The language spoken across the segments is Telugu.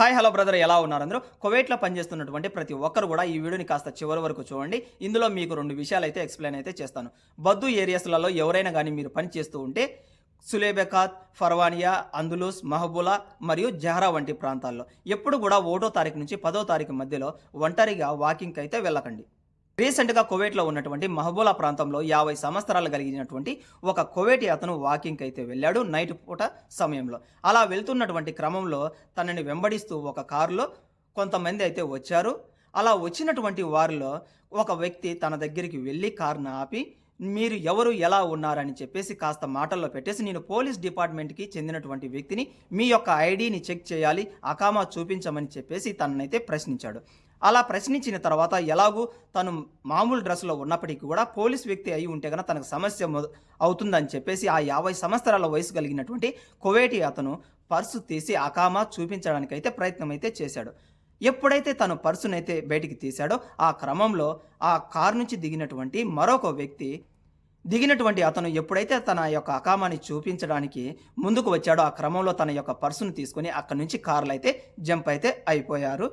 హాయ్ హలో బ్రదర్ ఎలా ఉన్నారు అందరూ? కువైట్లో పనిచేస్తున్నటువంటి ప్రతి ఒక్కరు కూడా ఈ వీడియోని కాస్త చివరి వరకు చూడండి. ఇందులో మీకు రెండు విషయాలు అయితే ఎక్స్ప్లెయిన్ అయితే చేస్తాను. బద్దు ఏరియాస్లలో ఎవరైనా కానీ మీరు పని చేస్తూ ఉంటే సులేబెకాత్ ఫర్వానియా అందులూస్ మహబూలా మరియు జహరా వంటి ప్రాంతాల్లో ఎప్పుడు కూడా ఒకటో తారీఖు నుంచి పదో తారీఖు మధ్యలో ఒంటరిగా వాకింగ్కి అయితే వెళ్ళకండి. రీసెంట్గా కువైట్లో ఉన్నటువంటి మహబూలా ప్రాంతంలో యాభై సంవత్సరాలు కలిగినటువంటి ఒక కువైటి అతను వాకింగ్కి అయితే వెళ్ళాడు నైట్ పూట సమయంలో. అలా వెళ్తున్నటువంటి క్రమంలో తనని వెంబడిస్తూ ఒక కారులో కొంతమంది అయితే వచ్చారు. అలా వచ్చినటువంటి వారిలో ఒక వ్యక్తి తన దగ్గరికి వెళ్ళి కారును ఆపి మీరు ఎవరు? ఎలా ఉన్నారని చెప్పేసి కాస్త మాటల్లో పెట్టేసి నేను పోలీస్ డిపార్ట్మెంట్కి చెందినటువంటి వ్యక్తిని మీ యొక్క ఐడిని చెక్ చేయాలి అకామా చూపించమని చెప్పేసి తననైతే ప్రశ్నించాడు. అలా ప్రశ్నించిన తర్వాత ఎలాగూ తను మామూలు డ్రెస్లో ఉన్నప్పటికీ కూడా పోలీస్ వ్యక్తి అయి ఉంటే కనుక తనకు సమస్య అవుతుందని చెప్పేసి ఆ యాభై సంవత్సరాల వయసు కలిగినటువంటి కువైటి అతను పర్సు తీసి అకామా చూపించడానికైతే ప్రయత్నం అయితే చేశాడు. ఎప్పుడైతే తను పర్సునైతే బయటికి తీశాడో ఆ క్రమంలో ఆ కారు నుంచి దిగినటువంటి మరొక వ్యక్తి దిగినటువంటి అతను ఎప్పుడైతే తన యొక్క అకామాన్ని చూపించడానికి ముందుకు వచ్చాడో ఆ క్రమంలో తన యొక్క పర్సును తీసుకొని అక్కడి నుంచి కార్లు అయితే జంప్ అయితే అయిపోయారు.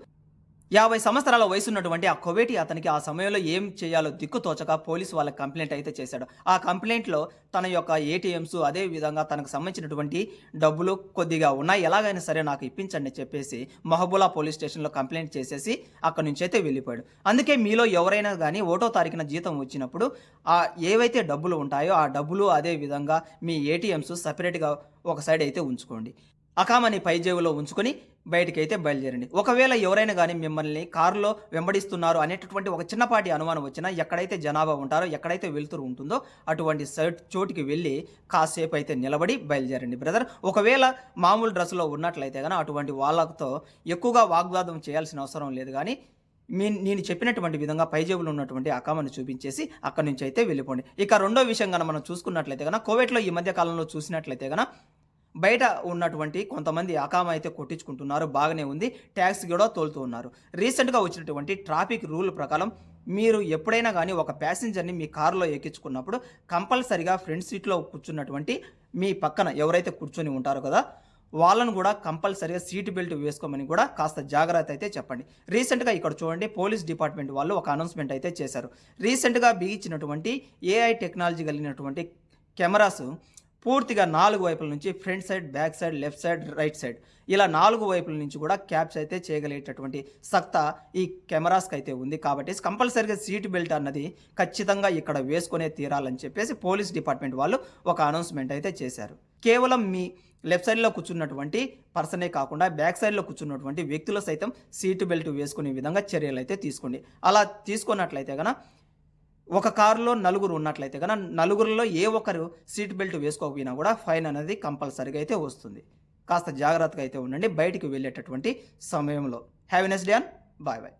యాభై సంవత్సరాల వయసు ఉన్నటువంటి ఆ కొవేటి అతనికి ఆ సమయంలో ఏం చేయాలో దిక్కు తోచక పోలీసు వాళ్ళకి కంప్లైంట్ అయితే చేశాడు. ఆ కంప్లైంట్లో తన యొక్క ఏటీఎంస్ అదే విధంగా తనకు సంబంధించినటువంటి డబ్బులు కొద్దిగా ఉన్నాయి ఎలాగైనా సరే నాకు ఇప్పించండి చెప్పేసి మహబూలా పోలీస్ స్టేషన్లో కంప్లైంట్ చేసేసి అక్కడి నుంచి అయితే వెళ్ళిపోయాడు. అందుకే మీలో ఎవరైనా కానీ ఒకటో తారీఖున జీతం వచ్చినప్పుడు ఆ ఏవైతే డబ్బులు ఉంటాయో ఆ డబ్బులు అదే విధంగా మీ ఏటీఎంస్ సపరేట్గా ఒక సైడ్ అయితే ఉంచుకోండి. అకామని పైజేవులో ఉంచుకొని బయటికి అయితే బయలుదేరండి. ఒకవేళ ఎవరైనా కానీ మిమ్మల్ని కారులో వెంబడిస్తున్నారు అనేటటువంటి ఒక చిన్నపాటి అనుమానం వచ్చినా ఎక్కడైతే జనాభా ఉంటారో ఎక్కడైతే వెళ్తురు ఉంటుందో అటువంటి సైట్ చోటుకి వెళ్ళి కాసేపు అయితే నిలబడి బయలుదేరండి బ్రదర్. ఒకవేళ మామూలు డ్రెస్సులో ఉన్నట్లయితే కానీ అటువంటి వాళ్ళతో ఎక్కువగా వాగ్వాదం చేయాల్సిన అవసరం లేదు కానీ మీ నేను చెప్పినటువంటి విధంగా పైజేబులు ఉన్నటువంటి అకామను చూపించేసి అక్కడి నుంచి అయితే వెళ్ళిపోండి. ఇక రెండో విషయం కనుక మనం చూసుకున్నట్లయితే కనుక కోవిడ్లో ఈ మధ్య కాలంలో చూసినట్లయితే కనుక బయట ఉన్నటువంటి కొంతమంది అకామ అయితే కొట్టించుకుంటున్నారు బాగానే ఉంది ట్యాక్స్ కూడా తోలుతూ ఉన్నారు. రీసెంట్గా వచ్చినటువంటి ట్రాఫిక్ రూల్ ప్రకారం మీరు ఎప్పుడైనా కానీ ఒక ప్యాసింజర్ని మీ కారులో ఎక్కించుకున్నప్పుడు కంపల్సరిగా ఫ్రంట్ సీట్లో కూర్చున్నటువంటి మీ పక్కన ఎవరైతే కూర్చొని ఉంటారో కదా వాళ్ళను కూడా కంపల్సరీగా సీట్ బెల్ట్ వేసుకోమని కూడా కాస్త జాగ్రత్త అయితే చెప్పండి. రీసెంట్గా ఇక్కడ చూడండి పోలీస్ డిపార్ట్మెంట్ వాళ్ళు ఒక అనౌన్స్మెంట్ అయితే చేశారు. రీసెంట్గా బిగించినటువంటి ఏఐ టెక్నాలజీ కలిగినటువంటి కెమెరాస్ పూర్తిగా నాలుగు వైపుల నుంచి front side back side left side right side. ఇలా నాలుగు వైపుల నుంచి కూడా క్యాప్స్ అయితే చేయగలిగేటటువంటి సత్తా ఈ కెమెరాస్కి అయితే ఉంది. కాబట్టి కంపల్సరీగా సీట్ బెల్ట్ అన్నది ఖచ్చితంగా ఇక్కడ వేసుకునే తీరాలని చెప్పేసి పోలీస్ డిపార్ట్మెంట్ వాళ్ళు ఒక అనౌన్స్మెంట్ అయితే చేశారు. కేవలం మీ లెఫ్ట్ సైడ్లో కూర్చున్నటువంటి పర్సనే కాకుండా బ్యాక్ సైడ్లో కూర్చున్నటువంటి వ్యక్తులు సైతం సీటు బెల్ట్ వేసుకునే విధంగా చర్యలు అయితే తీసుకోండి. అలా తీసుకున్నట్లయితే కనుక ఒక కారులో నలుగురు ఉన్నట్లయితే కనుక నలుగురిలో ఏ ఒక్కరు సీట్ బెల్ట్ వేసుకోకపోయినా కూడా ఫైన్ అనేది కంపల్సరీగా అయితే వస్తుంది. కాస్త జాగ్రత్తగా అయితే ఉండండి. బయటికి వెళ్ళేటటువంటి సమయంలో. Have a nice day bye bye